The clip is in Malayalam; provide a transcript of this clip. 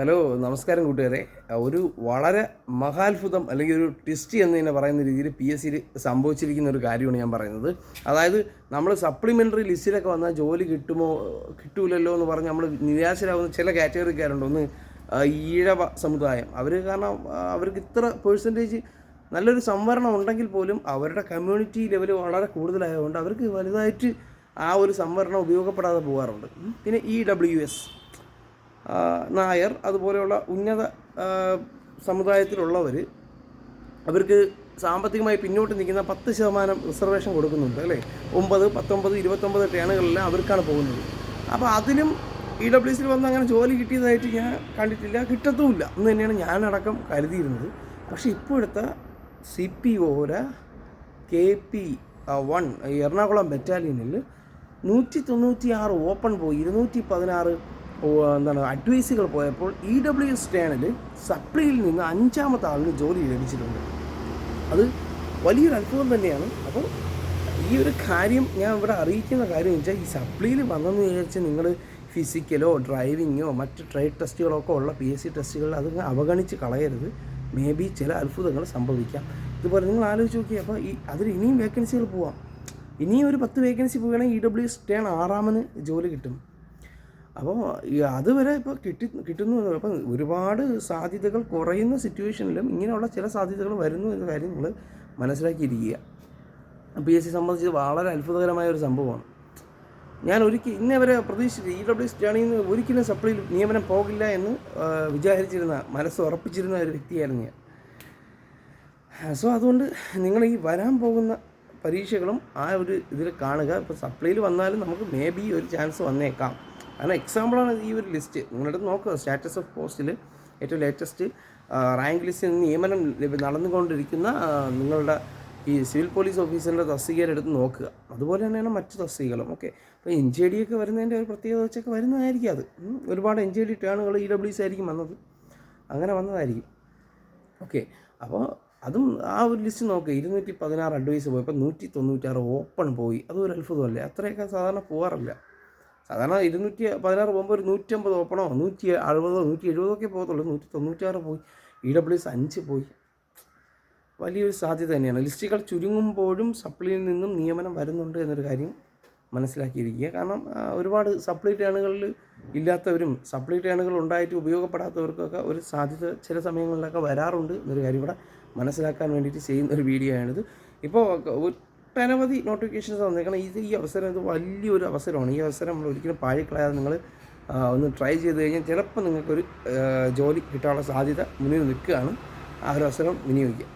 ഹലോ നമസ്കാരം കൂട്ടുകാരെ. ഒരു വളരെ മഹാത്ഭുതം അല്ലെങ്കിൽ ഒരു ട്വിസ്റ്റ് എന്ന് തന്നെ പറയുന്ന രീതിയിൽ പി എസ് സിയിൽ സംഭവിച്ചിരിക്കുന്ന ഒരു കാര്യമാണ് ഞാൻ പറയുന്നത്. അതായത് നമ്മൾ സപ്ലിമെന്ററി ലിസ്റ്റിലൊക്കെ വന്നാൽ ജോലി കിട്ടുമോ കിട്ടൂലല്ലോ എന്ന് പറഞ്ഞ് നമ്മൾ നിരാശരാകുന്ന ചില കാറ്റഗറിക്കാരുണ്ട് ഒന്ന് ഈഴവ സമുദായം. അവർ കാരണം അവർക്ക് ഇത്ര പേഴ്സന്റേജ് നല്ലൊരു സംവരണം ഉണ്ടെങ്കിൽ പോലും അവരുടെ കമ്മ്യൂണിറ്റി ലെവൽ വളരെ കൂടുതലായതുകൊണ്ട് അവർക്ക് വലുതായിട്ട് ആ ഒരു സംവരണം ഉപയോഗപ്പെടാതെ പോകാറുണ്ട്. പിന്നെ ഇ ഡബ്ല്യു എസ് നായർ അതുപോലെയുള്ള ഉന്നത സമുദായത്തിലുള്ളവർ അവർക്ക് സാമ്പത്തികമായി പിന്നോട്ട് നിൽക്കുന്ന പത്ത് ശതമാനം റിസർവേഷൻ കൊടുക്കുന്നുണ്ട് അല്ലേ? ഒമ്പത് പത്തൊമ്പത് ഇരുപത്തൊമ്പത് ട്രെയിനുകളെല്ലാം അവർക്കാണ് പോകുന്നത്. അപ്പോൾ അതിലും ഇ ഡബ്ല്യു സിയിൽ വന്ന് അങ്ങനെ ജോലി കിട്ടിയതായിട്ട് ഞാൻ കണ്ടിട്ടില്ല കിട്ടത്തുമില്ല. എന്ന് തന്നെയാണ് ഞാനടക്കം കരുതിയിരുന്നത്. പക്ഷേ ഇപ്പോഴത്തെ സി പി ഓര കെ പി വൺ എറണാകുളം ബറ്റാലിയനിൽ നൂറ്റി തൊണ്ണൂറ്റി ആറ് ഓപ്പൺ പോയി ഇരുന്നൂറ്റി പതിനാറ് എന്താണ് അഡ്വൈസുകൾ പോയപ്പോൾ ഇ ഡബ്ല്യു എസ് ടേണിൽ സപ്ലിയിൽ നിന്ന് അഞ്ചാമത്തെ ആളിന് ജോലി ലഭിച്ചിട്ടുണ്ട്. അത് വലിയൊരു അത്ഭുതം തന്നെയാണ്. അപ്പോൾ ഈ ഒരു കാര്യം ഞാൻ ഇവിടെ അറിയിക്കുന്ന കാര്യം വെച്ചാൽ ഈ സപ്ലിയിൽ വന്നെന്ന് വിചാരിച്ച് നിങ്ങൾ ഫിസിക്കലോ ഡ്രൈവിങ്ങോ മറ്റ് ട്രേഡ് ടെസ്റ്റുകളോ ഒക്കെ ഉള്ള പി എസ് സി ടെസ്റ്റുകൾ അത് അവഗണിച്ച് കളയരുത്. മേ ബി ചില അത്ഭുതങ്ങൾ സംഭവിക്കാം. ഇതുപോലെ നിങ്ങൾ ആലോചിച്ച് നോക്കി അപ്പോൾ ഈ അതിൽ ഇനിയും വേക്കൻസികൾ പോവാം. ഇനിയും ഒരു പത്ത് വേക്കൻസി പോവുകയാണെങ്കിൽ ഇ ഡബ്ല്യു എസ് ടേൺ ആറാമന് ജോലി കിട്ടും. അപ്പോൾ അതുവരെ ഇപ്പോൾ കിട്ടി കിട്ടുന്നു അപ്പം ഒരുപാട് സാധ്യതകൾ കുറയുന്ന സിറ്റുവേഷനിലും ഇങ്ങനെയുള്ള ചില സാധ്യതകൾ വരുന്നു എന്ന കാര്യം നിങ്ങൾ മനസ്സിലാക്കിയിരിക്കുക പി എസ് സി സംബന്ധിച്ച് വളരെ അത്ഭുതകരമായ ഒരു സംഭവമാണ്. ഞാൻ ഒരിക്കൽ ഇന്നേ വരെ പ്രതീക്ഷിച്ചില്ല. ഇ ഡബ്ല്യു എസ് നിന്ന് ഒരിക്കലും സപ്ലിയിൽ നിയമനം പോകില്ല എന്ന് വിചാരിച്ചിരുന്ന മനസ്സ് ഉറപ്പിച്ചിരുന്ന ഒരു വ്യക്തിയായിരുന്നു ഞാൻ. സോ അതുകൊണ്ട് നിങ്ങൾ ഈ വരാൻ പോകുന്ന പരീക്ഷകളും ആ ഒരു ഇതിൽ കാണുക. ഇപ്പോൾ സപ്ലിയിൽ വന്നാലും നമുക്ക് മേ ബി ഒരു ചാൻസ് വന്നേക്കാം. കാരണം എക്സാമ്പിളാണ് ഈ ഒരു ലിസ്റ്റ് നിങ്ങളുടെ നോക്കുക സ്റ്റാറ്റസ് ഓഫ് പോസ്റ്റിൽ ഏറ്റവും ലേറ്റസ്റ്റ് റാങ്ക് ലിസ്റ്റിൽ നിയമനം നടന്നുകൊണ്ടിരിക്കുന്ന നിങ്ങളുടെ ഈ സിവിൽ പോലീസ് ഓഫീസറിന്റെ തസ്തികയിലെടുത്ത് നോക്കുക. അതുപോലെ തന്നെയാണ് മറ്റ് തസ്തികകളും. ഓക്കെ അപ്പോൾ എൻ ജെ ഡി ഒക്കെ വരുന്നതിന്റെ ഒരു പ്രത്യേകത വെച്ചൊക്കെ വരുന്നതായിരിക്കും അത്. ഒരുപാട് എൻ ജെ ഡി ടേണുകൾ ഇ ഡബ്ല്യു സി ആയിരിക്കും വന്നത്. അങ്ങനെ വന്നതായിരിക്കും. ഓക്കെ അപ്പോൾ അതും ആ ഒരു ലിസ്റ്റ് നോക്കുക ഇരുന്നൂറ്റി പതിനാറ് അഡ്വൈസ് പോയി. ഇപ്പോൾ നൂറ്റി തൊണ്ണൂറ്റാറ് ഓപ്പൺ പോയി. അതൊരു അത്ഭുതമല്ലേ? അത്രയൊക്കെ സാധാരണ പോകാറില്ല സാധാരണ ഇരുന്നൂറ്റി പതിനാറ് പോകുമ്പോൾ ഒരു നൂറ്റമ്പത് ഓപ്പണോ? നൂറ്റി അറുപതോ നൂറ്റി എഴുപതോ ഒക്കെ പോകത്തുള്ളൂ. നൂറ്റി തൊണ്ണൂറ്റാറ് പോയി. ഇ ഡബ്ല്യു എസ് അഞ്ച് പോയി. വലിയൊരു സാധ്യത തന്നെയാണ്. ലിസ്റ്റുകൾ ചുരുങ്ങുമ്പോഴും സപ്ലിയിൽ നിന്നും നിയമനം വരുന്നുണ്ട് എന്നൊരു കാര്യം മനസ്സിലാക്കിയിരിക്കുക. കാരണം ഒരുപാട് സപ്ലി ടേണുകളിൽ ഇല്ലാത്തവരും സപ്ലി ടേണുകൾ ഉണ്ടായിട്ട് ഉപയോഗപ്പെടാത്തവർക്കൊക്കെ ഒരു സാധ്യത ചില സമയങ്ങളിലൊക്കെ വരാറുണ്ട് എന്നൊരു കാര്യം ഇവിടെ മനസ്സിലാക്കാൻ വേണ്ടിയിട്ട് ചെയ്യുന്ന ഒരു വീഡിയോ ആണിത്. ഇപ്പോൾ ഒട്ടനവധി നോട്ടിഫിക്കേഷൻസ് വന്നേക്കണം ഇത് ഈ അവസരം ഇത് വലിയൊരു അവസരമാണ്. ഈ അവസരം നമ്മൾ ഒരിക്കലും പാഴിക്കളയാതെ നിങ്ങൾ ഒന്ന് ട്രൈ ചെയ്ത് കഴിഞ്ഞാൽ ചിലപ്പോൾ നിങ്ങൾക്കൊരു ജോലി കിട്ടാനുള്ള സാധ്യത മുന്നിൽ നിൽക്കുകയാണ്. ആ ഒരു അവസരം വിനിയോഗിക്കുക